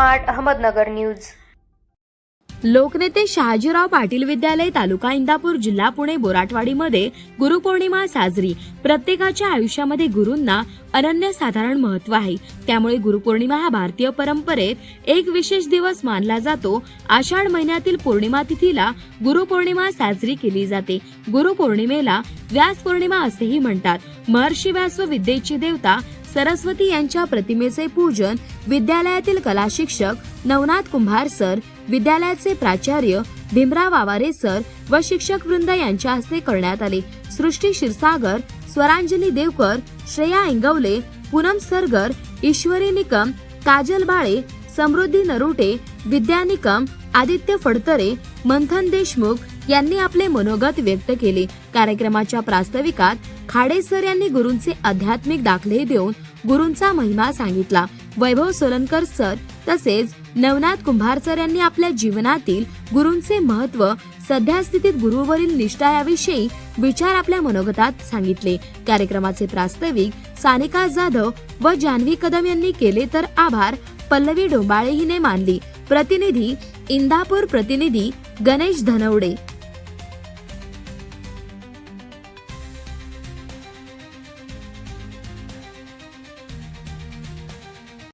Smart Ahmednagar news. लोकनेते शहाजीराव पाटील विद्यालय तालुका इंदापूर जिल्हा पुणे बोराटवाडीमध्ये गुरुपौर्णिमा साजरी. प्रत्येकाच्या आयुष्यामध्ये गुरूंना अनन्यसाधारण महत्त्व आहे. त्यामुळे गुरुपौर्णिमा हा भारतीय परंपरेत एक विशेष दिवस मानला जातो. आषाढ महिन्यातील पौर्णिमा तिथीला गुरुपौर्णिमा साजरी केली जाते. गुरुपौर्णिमेला व्यास पौर्णिमा असेही म्हणतात. महर्षी व्यास व विद्येची देवता सरस्वती यांच्या प्रतिमेचे पूजन विद्यालयातील कला शिक्षक नवनाथ कुंभार सर विद्यालयाचे प्राचार्य भीमराव आवारे सर व शिक्षक वृंद यांच्या हस्ते करण्यात आले. सृष्टी क्षीरसागर स्वरांजली देवकर श्रेया इंगवले पूनम सरगर ईश्वरी निकम काजल बाळे समृद्धी नरुटे विद्या निकम आदित्य फडतरे मंथन देशमुख यांनी आपले मनोगत व्यक्त केले. कार्यक्रमाच्या प्रास्ताविकात खाडे सर यांनी गुरूंचे आध्यात्मिक दाखले देऊन गुरूंचा महिमा सांगितला. वैभव सोलनकर सर तसेच नवनाथ कुंभार सर यांनी आपल्या जीवनातील गुरूंचे महत्त्व सध्या स्थितीत गुरुवरील निष्ठा याविषयी विचार आपल्या मनोगतात सांगितले. कार्यक्रमाचे प्रास्ताविक सानिका जाधव व जान्हवी कदम यांनी केले तर आभार पल्लवी डोंबाळे हिने मानली. प्रतिनिधी इंदापूर प्रतिनिधी गणेश धनवडे.